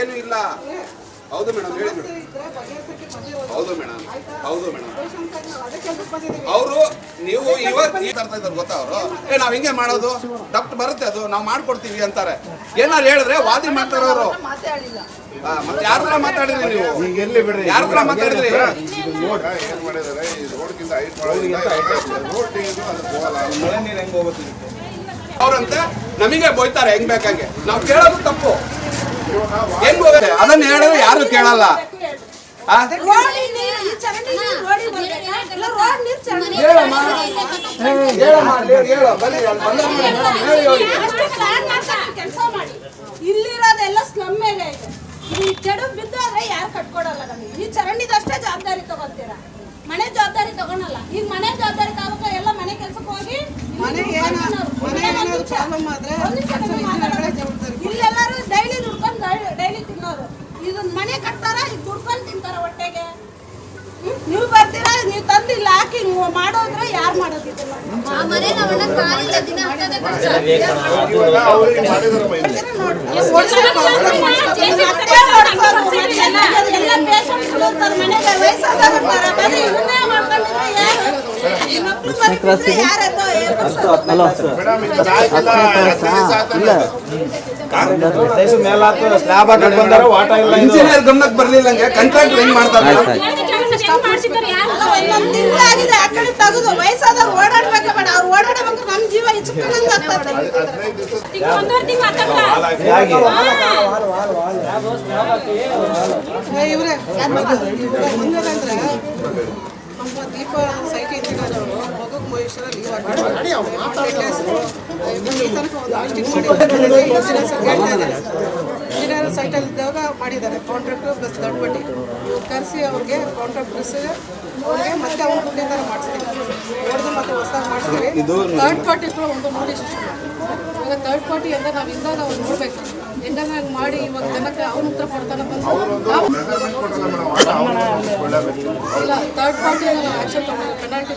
ಏನು ಇಲ್ಲ. ಹೌದು ಮೇಡಮ್ ಹೇಳಿ ಮೇಡಮ್. ಹೌದು ಮೇಡಮ್ ಹೌದು ಮೇಡಮ್. ಅವರು ನೀವು ಇವತ್ತು ಈ ತರ್ತಾ ಇದ್ದಾರೆ ಗೊತ್ತಾ ಅವರು? ಏ ನಾವ್ ಹಿಂಗೆ ಮಾಡೋದು? ಡಾಕ್ಟರ್ ಬರುತ್ತೆ ಅದು ನಾವು ಮಾಡ್ಕೊಡ್ತೀವಿ ಅಂತಾರೆ. ಏನಾರು ಹೇಳಿದ್ರೆ ವಾದಿ ಮಾಡ್ತಾರ ಅವರು. ಮತ್ತೆ ಯಾರ ಹತ್ರ ಮಾತಾಡಿದ್ರಿ ನೀವು? ಎಲ್ಲಿ ಬಿಡ್ರಿ? ಯಾರ ಹತ್ರ ಮಾತಾಡಿದ್ರಿ? ಅವ್ರಂತೆ ನಮಗೆ ಬೋಯ್ತಾರೆ ಹೆಂಗ್ ಬೇಕಂಗೆ. ನಾವು ಕೇಳೋದು ತಪ್ಪು. ಅದನ್ನ ಹೇಳಿದ್ರೆ ಯಾರು ಕೇಳಲ್ಲ. ಇಲ್ಲಿರೋದೆಲ್ಲ ಸ್ಲಮ್ ಮೇಲೆ ಇದೆ. ಈ ಕೆಡು ಬಿದ್ದು ಆದ್ರೆ ಯಾರು ಕಟ್ಕೊಡಲ್ಲ ನಮಗೆ. ಈ ಚರಂಡಿದಷ್ಟೇ ಜವಾಬ್ದಾರಿ ತಗೊಂತೀರಾ? ಮನೆ ಜವಾಬ್ದಾರಿ ತಗೊಳಲ್ಲ. ಈಗ ಮನೆ ಜವಾಬ್ದಾರಿ ತಗೋಕ ಎಲ್ಲ ಮನೆ ಕೆಲ್ಸಕ್ಕೆ ಹೋಗಿ ಮನೆ ಏನ- ಮನೆ ಏನಾದ್ರು problem ಆದ್ರೆ ಇಲ್ಲೆಲ್ಲರೂ ಡೈಲಿ ದುಡ್ಕೊಂಡು ಡೈಲಿ ತಿನ್ನೋರು ಇದು ಮನೆ ಕಟ್ತಾರ? ಈಗ ದುಡ್ಕೊಂಡು ತಿಂತಾರ ಹೊಟ್ಟೆಗೆ? ನೀವು ಬರ್ತೀರಾ? ನೀವು ತಂದಿಲ್ಲ ಹಾಕಿ ನೀವು ಮಾಡೋದ್ರೆ ಯಾರು ಮಾಡೋದಿದ್ದಿಲ್ಲ ಆ ಇಲ್ಲ. ಇಂಜಿನಿಯರ್ ಗಮನಕ್ಕೆ ಬರ್ಲಿಲ್ಲ ಕಾಂಟ್ರಾಕ್ಟರ್ ಹೆಂಗ್ ಮಾಡ್ತಾರೆ ದಿವಸ ಹೇಗೆ? ಇವ್ರೆ ಮುಂಗದಂದ್ರೆ ನಮ್ಮ ದೀಪ ಸೈಟ್ ಇಂಜಿನಿಯರ್ ಅವರು ಇಂಜಿನಿಯರ್ ಸೈಟಲ್ಲಿ ಇದ್ದಾಗ ಮಾಡಿದ್ದಾರೆ ಕಾಂಟ್ರಾಕ್ಟ್ ಬಸ್ ದೊಡ್ಡ ಬಡ್ಡಿ ಕರೆಸಿ ಅವ್ರಿಗೆ ಕಾಂಟ್ರಾಕ್ಟ್ ಬಸ್ ಅವ್ರಿಗೆ ಮತ್ತೆ ಅವ್ರ ದುಡ್ಡಿಂದ ಮಾಡಿಸ್ತೀವಿ ಹೊಡೆದು ಮತ್ತೆ ಹೊಸದಾಗಿ ಮಾಡಿಸ್ತೀವಿ ಥರ್ಡ್ ಪಾರ್ಟಿ ಕೂಡ ಒಂದು ನೋಡಿ ಇವಾಗ ಥರ್ಡ್ ಪಾರ್ಟಿ ಅಂದ್ರೆ ನಾವು ಇಂದಾಗ ಅವ್ರು ನೋಡ್ಬೇಕು ಇಂದಾಗ ಮಾಡಿ ಇವಾಗ ಜನಕ್ಕೆ ಅವ್ನ ಉತ್ತರ ಕೊಡ್ತಾನೆ ಬಂದು ನಾವು ಮೆಜರ್ಮೆಂಟ್ ಕೊಟ್ಟಲ್ಲ ಮೇಡಮ್ ಆಗ ಅವ್ರು ಒಳ್ಳೆಬೇಕು ಇಲ್ಲ ಥರ್ಡ್ ಪಾರ್ಟಿ ಆಕ್ಷನ್ ಪೆನಾಲ್ಟಿ